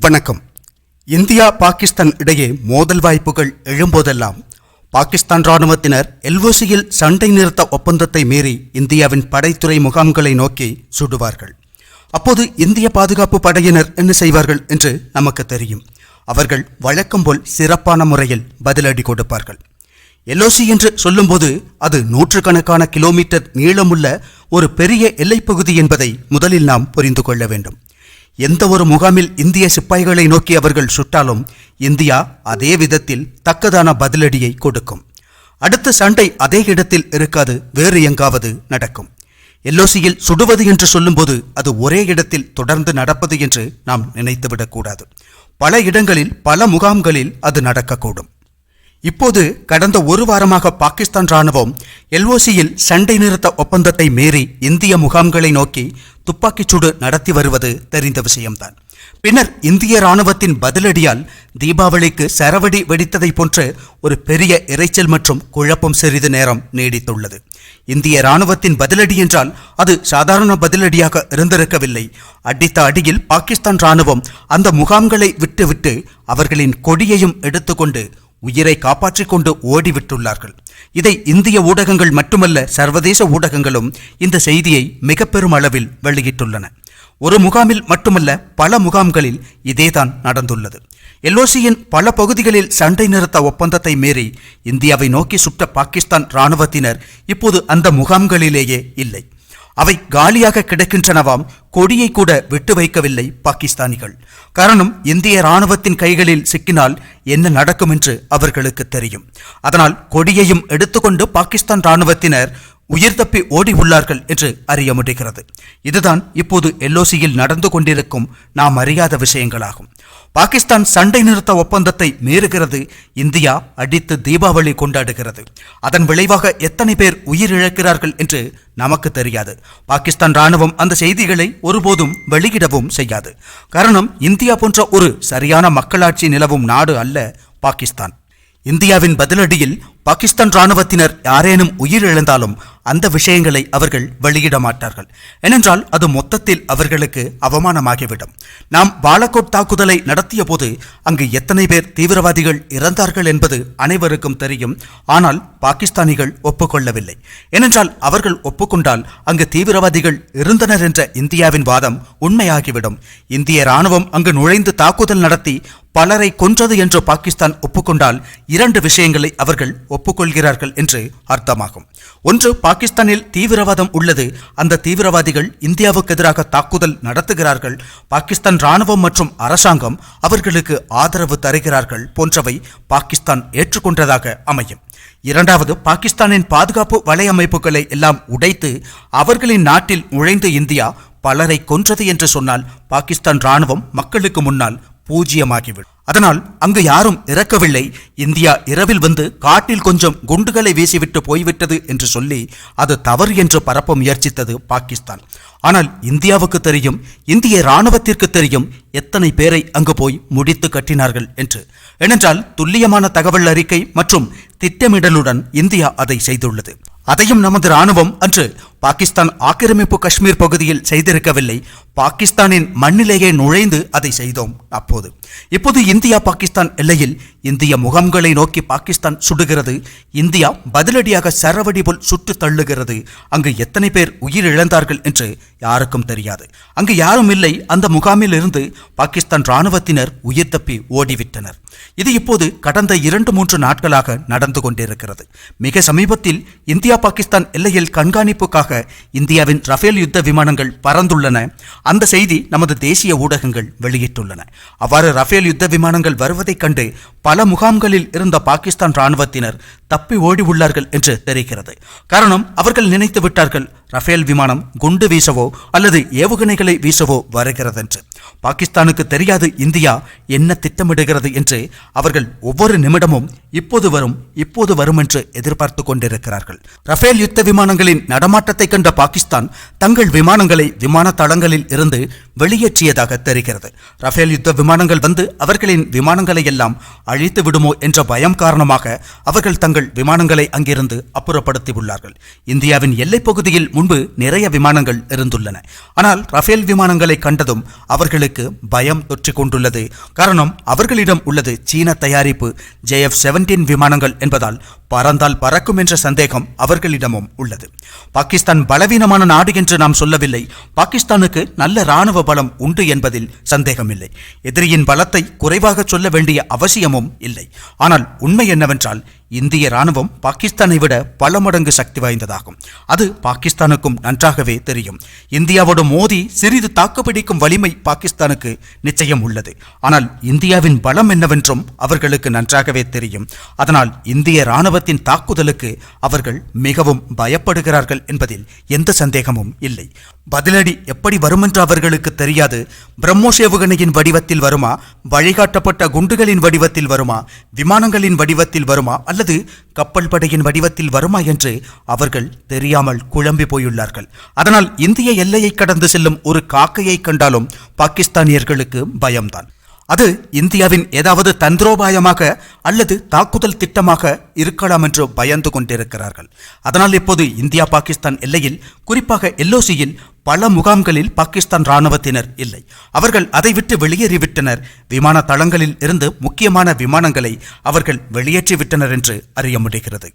வணக்கம். இந்தியா பாகிஸ்தான் இடையே மோதல் வாய்ப்புகள் எழும்போதெல்லாம் பாகிஸ்தான் ராணுவத்தினர் எல்ஓசியில் சண்டை நிறுத்த ஒப்பந்தத்தை மீறி இந்தியாவின் படைத்துறை முகாம்களை நோக்கி சுடுவார்கள். அப்போது இந்திய பாதுகாப்பு படையினர் என்ன செய்வார்கள் என்று நமக்கு தெரியும். அவர்கள் வழக்கம் போல் சிறப்பான முறையில் பதிலடி கொடுப்பார்கள். எல்ஓசி என்று சொல்லும்போது அது நூற்றுக்கணக்கான கிலோமீட்டர் நீளமுள்ள ஒரு பெரிய எல்லைப்பகுதி என்பதை முதலில் நாம் புரிந்து கொள்ள வேண்டும். எந்த ஒரு முகாமில் இந்திய சிப்பாய்களை நோக்கி அவர்கள் சுட்டாலும் இந்தியா அதே விதத்தில் தக்கதான பதிலடியை கொடுக்கும். அடுத்த சண்டை அதே இடத்தில் இருக்காது வேறு எங்காவது நடக்கும். எல்ஓசியில் சுடுவது என்று சொல்லும்போது அது ஒரே இடத்தில் தொடர்ந்து நடப்பது என்று நாம் நினைத்துவிடக்கூடாது. பல இடங்களில் பல முகாம்களில் அது நடக்கக்கூடும். இப்போது கடந்த ஒரு வாரமாக பாகிஸ்தான் ராணுவம் எல்ஓசியில் சண்டை நிறுத்த ஒப்பந்தத்தை மீறி இந்திய முகாம்களை நோக்கி துப்பாக்கிச்சூடு நடத்தி வருவது தெரிந்த விஷயம்தான். பின்னர் இந்திய ராணுவத்தின் பதிலடியால் தீபாவளிக்கு சரவடி வெடித்ததை போன்ற ஒரு பெரிய இரைச்சல் மற்றும் குழப்பம் சிறிது நேரம் நீடித்துள்ளது. இந்திய ராணுவத்தின் பதிலடி என்றால் அது சாதாரண பதிலடியாக இருந்திருக்கவில்லை. அடித்த அடியில் பாகிஸ்தான் ராணுவம் அந்த முகாம்களை விட்டுவிட்டு அவர்களின் கொடியையும் எடுத்துக்கொண்டு உயிரை காப்பாற்றிக் கொண்டு ஓடிவிட்டுள்ளார்கள். இதை இந்திய ஊடகங்கள் மட்டுமல்ல சர்வதேச ஊடகங்களும் இந்த செய்தியை மிக பெரும் அளவில் வெளியிட்டுள்ளன. ஒரு முகாமில் மட்டுமல்ல பல முகாம்களில் இதேதான் நடந்துள்ளது. எல்ஓசியின் பல பகுதிகளில் சண்டை நிறுத்த ஒப்பந்தத்தை மீறி இந்தியாவை நோக்கி சுட்ட பாகிஸ்தான் இராணுவத்தினர் இப்போது அந்த முகாம்களிலேயே இல்லை. அவை காலியாக கிடக்கின்றனவாம் கொடியை கூட விட்டு வைக்கவில்லை பாகிஸ்தானிகள். காரணம் இந்திய ராணுவத்தின் கைகளில் சிக்கினால் என்ன நடக்கும் என்று அவர்களுக்கு தெரியும். அதனால் கொடியையும் எடுத்துக்கொண்டு பாகிஸ்தான் ராணுவத்தினர் உயிர் தப்பி ஓடி உள்ளார்கள் என்று அறிய முடிகிறது. இதுதான் இப்போது எல்ஓசியில் நடந்து கொண்டிருக்கும் நாம் அறியாத விஷயங்களாகும். பாகிஸ்தான் சண்டை நிறுத்த ஒப்பந்தத்தை மீறுகிறது இந்தியா அடித்து தீபாவளி கொண்டாடுகிறது. அதன் விளைவாக எத்தனை பேர் உயிரிழக்கிறார்கள் என்று நமக்கு தெரியாது. பாகிஸ்தான் ராணுவம் அந்த செய்திகளை ஒருபோதும் வெளியிடவும் செய்யாது. காரணம் இந்தியா போன்ற ஒரு சரியான மக்களாட்சி நிலவும் நாடு அல்ல பாகிஸ்தான். இந்தியாவின் பதிலடியில் பாகிஸ்தான் ராணுவத்தினர் யாரேனும் உயிரிழந்தாலும் அந்த விஷயங்களை அவர்கள் வெளியிட மாட்டார்கள் ஏனென்றால் அது மொத்தத்தில் அவர்களுக்கு அவமானமாகிவிடும். நாம் பாலகோட் தாக்குதலை நடத்திய போது அங்கு எத்தனை பேர் தீவிரவாதிகள் இறந்தார்கள் என்பது அனைவருக்கும் தெரியும். ஆனால் பாகிஸ்தானிகள் ஒப்புக்கொள்ளவில்லை. ஏனென்றால் அவர்கள் ஒப்புக்கொண்டால் அங்கு தீவிரவாதிகள் இருந்தனர் என்ற இந்தியாவின் வாதம் உண்மையாகிவிடும். இந்திய ராணுவம் அங்கு நுழைந்து தாக்குதல் நடத்தி பலரை கொன்றது என்று பாகிஸ்தான் ஒப்புக்கொண்டால் இரண்டு விஷயங்களை அவர்கள் ஒப்புக்கொள்கிறார்கள் என்று அர்த்தமாகும். ஒன்று பாகிஸ்தானில் தீவிரவாதம் உள்ளது. அந்த தீவிரவாதிகள் இந்தியாவுக்கு எதிராக தாக்குதல் நடத்துகிறார்கள். பாகிஸ்தான் ராணுவம் மற்றும் அரசாங்கம் அவர்களுக்கு ஆதரவு தருகிறார்கள் போன்றவை பாகிஸ்தான் ஏற்றுக்கொண்டதாக அமையும். இரண்டாவது பாகிஸ்தானின் பாதுகாப்பு வலையமைப்புகளை எல்லாம் உடைத்து அவர்களின் நாட்டில் நுழைந்து இந்தியா பலரை கொன்றது என்று சொன்னால் பாகிஸ்தான் ராணுவம் மக்களுக்கு முன்னால் பூஜ்ஜியமாகிவிடும். அதனால் அங்கு யாரும் இறக்கவில்லை. இந்தியா இரவில் வந்து காட்டில் கொஞ்சம் குண்டுகளை வீசிவிட்டு போய்விட்டது என்று சொல்லி அது தவறு என்று பரப்ப முயற்சித்தது பாகிஸ்தான். ஆனால் இந்தியாவுக்கு தெரியும் இந்திய ராணுவத்திற்கு தெரியும் எத்தனை பேரை அங்கு போய் முடித்து கட்டினார்கள் என்று. ஏனென்றால் துல்லியமான தகவல் அறிக்கை மற்றும் திட்டமிடலுடன் இந்தியா அதை செய்துள்ளது. அதையும் நமது இராணுவம் அன்று பாகிஸ்தான் ஆக்கிரமிப்பு காஷ்மீர் பகுதியில் செய்திருக்கவில்லை. பாகிஸ்தானின் மண்ணிலேயே நுழைந்து அதை செய்தோம் அப்போது. இப்போது இந்தியா பாகிஸ்தான் எல்லையில் இந்திய முகாம்களை நோக்கி பாகிஸ்தான் சுடுகிறது. இந்தியா பதிலடியாக சரவடி போல் சுட்டு தள்ளுகிறது. அங்கு எத்தனை பேர் உயிரிழந்தார்கள் என்று யாருக்கும் தெரியாது. அங்கு யாரும் இல்லை. அந்த முகாமில் இருந்து பாகிஸ்தான் இராணுவத்தினர் உயிர் தப்பி ஓடிவிட்டனர். இது இப்போது கடந்த இரண்டு மூன்று நாட்களாக நடந்து கொண்டிருக்கிறது. மிக சமீபத்தில் இந்தியா பாகிஸ்தான் எல்லையில் கண்காணிப்புக்காக இந்தியாவின் ரஃபேல் யுத்த விமானங்கள் பறந்துள்ளன. அந்த செய்தி நமது தேசிய ஊடகங்கள் வெளியிட்டுள்ளன. அவ்வாறு ரஃபேல் யுத்த விமானங்கள் வருவதைக் கண்டு பல முகாம்களில் இருந்த பாகிஸ்தான் ராணுவத்தினர் தப்பி ஓடி உள்ளார்கள் என்று தெரிகிறது. காரணம் அவர்கள் நினைத்து விட்டார்கள் ரஃபேல் விமானம் குண்டு வீசவோ அல்லது ஏவுகணைகளை வீசவோ வருகிறது என்று பாகிஸ்தானுக்கு தெரியாது இந்தியா என்ன திட்டமிடுகிறது என்று அவர்கள் ஒவ்வொரு நிமிடமும் இப்போது வரும் இப்போது வரும் என்று எதிர்பார்த்து கொண்டிருக்கிறார்கள். ரஃபேல் யுத்த விமானங்களின் நடமாட்டத்தை கண்ட பாகிஸ்தான் தங்கள் விமானங்களை விமான தளங்களில் இருந்து வெளியேற்றியதாக தெரிகிறது. ரஃபேல் யுத்த விமானங்கள் வந்து அவர்களின் விமானங்களை எல்லாம் அழித்து விடுமோ என்ற பயம் காரணமாக அவர்கள் தங்கள் விமானங்களை அங்கிருந்து அப்புறப்படுத்தியுள்ளார்கள். இந்தியாவின் எல்லைப் பகுதியில் முன்பு நிறைய விமானங்கள் இருந்துள்ளன. ஆனால் ரஃபேல் விமானங்களை கண்டதும் அவர்களுக்கு பயம் தொற்றிக் கொண்டுள்ளது காரணம் அவர்களிடம் உள்ளது சீன தயாரிப்பு ஜே எஃப் செவன்டீன் விமானங்கள் என்பதால் பறந்தால் பறக்கும் என்ற சந்தேகம் அவர்களிடமும் உள்ளது. பாகிஸ்தான் பலவீனமான நாடு என்று நாம் சொல்லவில்லை. பாகிஸ்தானுக்கு நல்ல ராணுவ பலம் உண்டு என்பதில் சந்தேகமில்லை. எதிரியின் பலத்தை குறைவாக சொல்ல வேண்டிய அவசியமும் இல்லை. ஆனால் உண்மை என்னவென்றால் இந்திய ராணுவம் பாகிஸ்தானை விட பல மடங்கு சக்தி வாய்ந்ததாகும். அது பாகிஸ்தானுக்கும் நன்றாகவே தெரியும். இந்தியாவோடு மோதி சிறிது தாக்குப்பிடிக்கும் வலிமை பாகிஸ்தானுக்கு நிச்சயம் உள்ளது. ஆனால் இந்தியாவின் பலம் என்னவென்றும் அவர்களுக்கு நன்றாகவே தெரியும். அதனால் இந்திய ராணுவத்தின் தாக்குதலுக்கு அவர்கள் மிகவும் பயப்படுகிறார்கள் என்பதில் எந்த சந்தேகமும் இல்லை. பதிலடி எப்படி வரும் என்று அவர்களுக்கு தெரியாது. பிரம்மோஸ் ஏவுகணையின் வடிவத்தில் வருமா? வழிகாட்டப்பட்ட குண்டுகளின் வடிவத்தில் வருமா? விமானங்களின் வடிவத்தில் வருமா? அல்லது கப்பல் படையின் வடிவத்தில் வருமா என்று அவர்கள் தெரியாமல் குழம்பி போயுள்ளார்கள். அதனால் இந்திய எல்லையை கடந்து செல்லும் ஒரு காக்கையை கண்டாலும் பாகிஸ்தானியர்களுக்கு பயம்தான். அது இந்தியாவின் ஏதாவது தந்திரோபாயமாக அல்லது தாக்குதல் திட்டமாக இருக்கலாம் என்று பயந்து கொண்டிருக்கிறார்கள். அதனால் இப்போது இந்தியா பாகிஸ்தான் எல்லையில் குறிப்பாக எல்ஓசியில் பல முகாம்களில் பாகிஸ்தான் ராணுவத்தினர் இல்லை. அவர்கள் அதை விட்டு வெளியேறிவிட்டனர். விமான தளங்களில் இருந்து முக்கியமான விமானங்களை அவர்கள் வெளியேற்றிவிட்டனர் என்று அறிய முடிகிறது.